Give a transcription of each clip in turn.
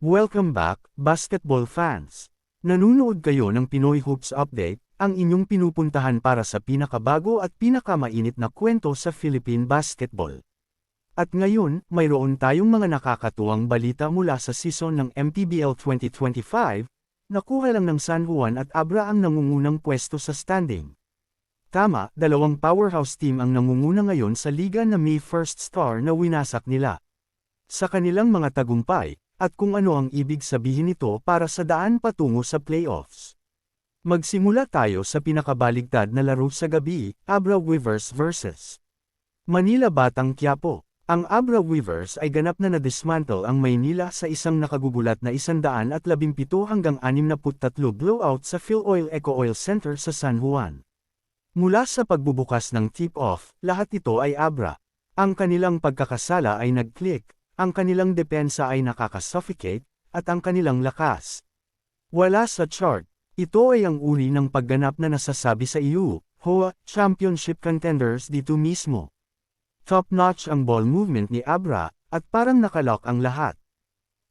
Welcome back, basketball fans! Nanunood kayo ng Pinoy Hoops Update, ang inyong pinupuntahan para sa pinakabago at pinakamainit na kwento sa Philippine basketball. At ngayon, mayroon tayong mga nakakatuwang balita mula sa season ng MPBL 2025, nakuha lang ng San Juan at Abra ang nangungunang pwesto sa standing. Tama, dalawang powerhouse team ang nangunguna ngayon sa liga na may first star na winasak nila. Sa kanilang mga tagumpay, at kung ano ang ibig sabihin nito para sa daan patungo sa playoffs. Magsimula tayo sa pinakabaligtad na laro sa gabi, Abra Weavers vs. Manila Batang Quiapo. Ang Abra Weavers ay ganap na nadismantle ang Maynila sa isang nakagugulat na 117 hanggang 63 blowout sa Philoil Eco Oil Center sa San Juan. Mula sa pagbubukas ng tip-off, lahat ito ay Abra. Ang kanilang pagkakasala ay nag-click, ang kanilang depensa ay nakakasuffocate, at ang kanilang lakas. Wala sa chart, ito ay ang uri ng pagganap na nasasabi sa EU, HOA, Championship Contenders dito mismo. Top-notch ang ball movement ni Abra, at parang nakalock ang lahat.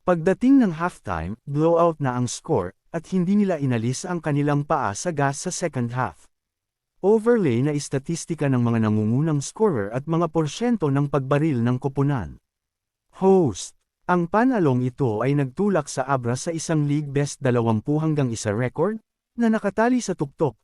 Pagdating ng halftime, blowout na ang score, at hindi nila inalis ang kanilang paa sa gas sa second half. Overlay na istatistika ng mga nangungunang scorer at mga porsyento ng pagbaril ng koponan. Host. Ang panalong ito ay nagtulak sa Abra sa isang league best 20 hanggang isa record, na nakatali sa tuktok,